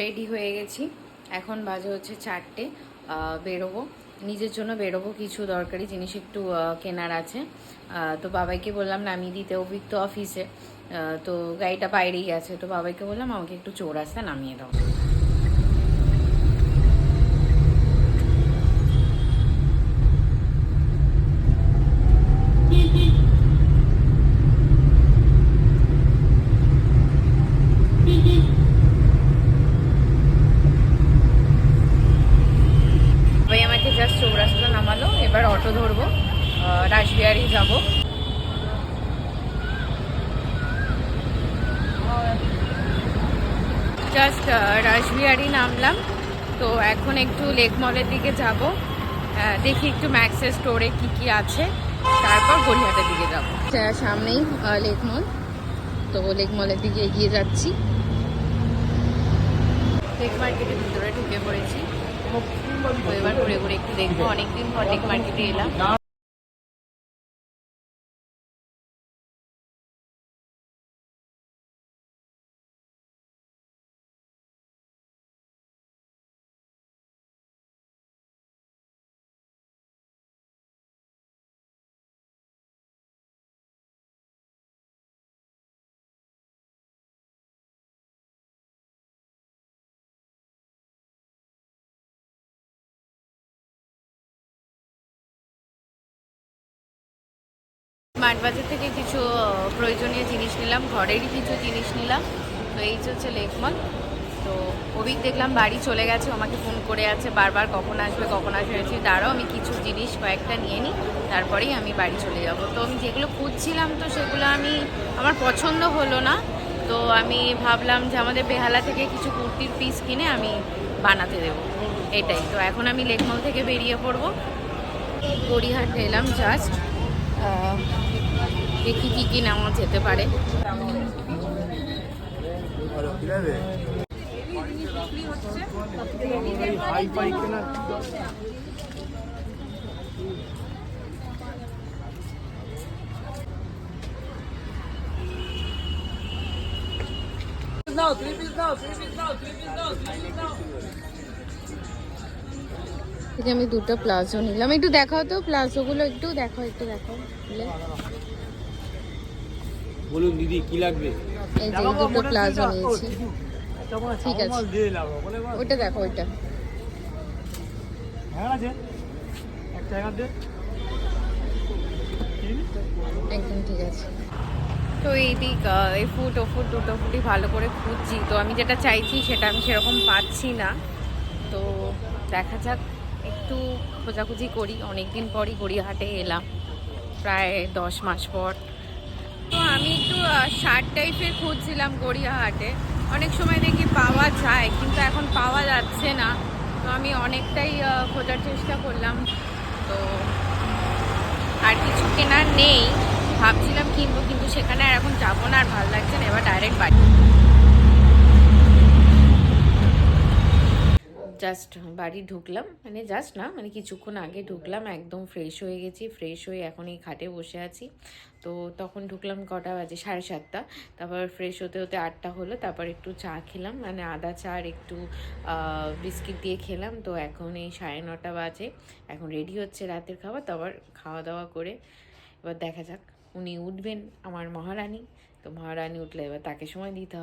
Ready হয়ে গেছি। এখন বাজে হচ্ছে চারটে বেরোবো। নিজের জন্য বেরোবো, কিছু দরকারি জিনিস একটু কেনার আছে। তো বাবাইকে বললাম, নামিয়ে দিতে। অভিজ্ঞ অফিসে তো গাড়িটা বাইরেই আছে। তো বাবাইকে বললাম, আমাকে একটু চোর চৌরাস্তা নামিয়ে দাও ভাই আমাকে জাস্ট চৌরাস্তা নামালো এবার অটো ধরবো আহ, যাব। জাস্ট রাসবিহারি নামলাম। তো এখন একটু লেক মলের দিকে যাব। দেখি একটু ম্যাক্সের স্টোরে কি কি আছে। তারপর গড়িয়াহাটের দিকে যাব। সামনেই লেক মল। তো লেক মলের দিকে এগিয়ে যাচ্ছি। লেক মার্কেটের ভিতরে ঢুকে পড়েছি। তো এবার ঘুরে ঘুরে একটু দেখব। অনেকদিন পর লেক মার্কেটে এলাম। স্মার্ট বাজার থেকে কিছু প্রয়োজনীয় জিনিস নিলাম, ঘরেরই কিছু জিনিস নিলাম। তো এই হচ্ছে লেকমল তো অভিক দেখলাম বাড়ি চলে গেছে, আমাকে ফোন করে আছে, বারবার কখন আসবে কখন আসবে, বলছি, দাঁড়াও, আমি কিছু জিনিস কয়েকটা নিয়ে নিই তারপরেই আমি বাড়ি চলে যাব। তো আমি যেগুলো খুঁজছিলাম তো সেগুলো আমি, আমার পছন্দ হলো না। তো আমি ভাবলাম যে আমাদের বেহালা থেকে কিছু কুর্তির পিস কিনে আমি বানাতে দেবো। এটাই। তো এখন আমি লেকমল থেকে বেরিয়ে পড়ব। গড়িয়াহাট এলাম জাস্ট দেখি কী কী নেওয়া যেতে পারে। এই যে আমি দুটো প্লাজো নিলাম। একটু দেখাও তো প্লাজোগুলো একটু দেখাও একটু দেখাও। বলুন দিদি কি লাগবে? এই যে দুটো প্লাজো নিয়েছি। ঠিক আছে। ওইটা দেখো ওইটা। হ্যাঁ আছে। এক টাকা দে। একদম ঠিক আছে। তো এই দিক এই ফুট ও ফুট দুটো ফুটই ভালো করে খুঁজছি। তো আমি যেটা চাইছি সেটা আমি সেরকম পাচ্ছি না। তো দেখা যাক। একটু খোঁজাখুঁজি করি। অনেক দিন পরই গড়িয়াহাটে এলাম। প্রায় দশ মাস পর। তো আমি একটু শার্ট টাইপের খুঁজছিলাম গড়িয়াহাটে। অনেক সময় দেখি পাওয়া যায়, কিন্তু এখন পাওয়া যাচ্ছে না। তো আমি অনেকটাই খোঁজার চেষ্টা করলাম। তো আর কিছু কেনার নেই। ভাবছিলাম কিনবো, কিন্তু সেখানে আর এখন যাব না, আর ভালো লাগছে না, এবার ডাইরেক্ট বাড়ি। জাস্ট বাড়ি ঢুকলাম মানে জাস্ট না মানে কিছুক্ষণ আগে ঢুকলাম, একদম ফ্রেশ হয়ে গেছি ফ্রেশ হয়ে এখন এই খাটে বসে আছি। তো তখন ঢুকলাম কটা বাজে? সাড়ে সাতটা। তারপর ফ্রেশ হতে হতে আটটা হলো, তারপর একটু চা খেলাম মানে আদা চা আর একটু বিস্কিট দিয়ে খেলাম। তো এখন এই সাড়ে নটা বাজে, এখন রেডি হচ্ছে রাতের খাবার, তারপর খাওয়া দাওয়া করে এবার দেখা যাক, উনি উঠবেন আমার মহারানী। তো মহারানী উঠলে এবার তাকে সময় দিতে হবে।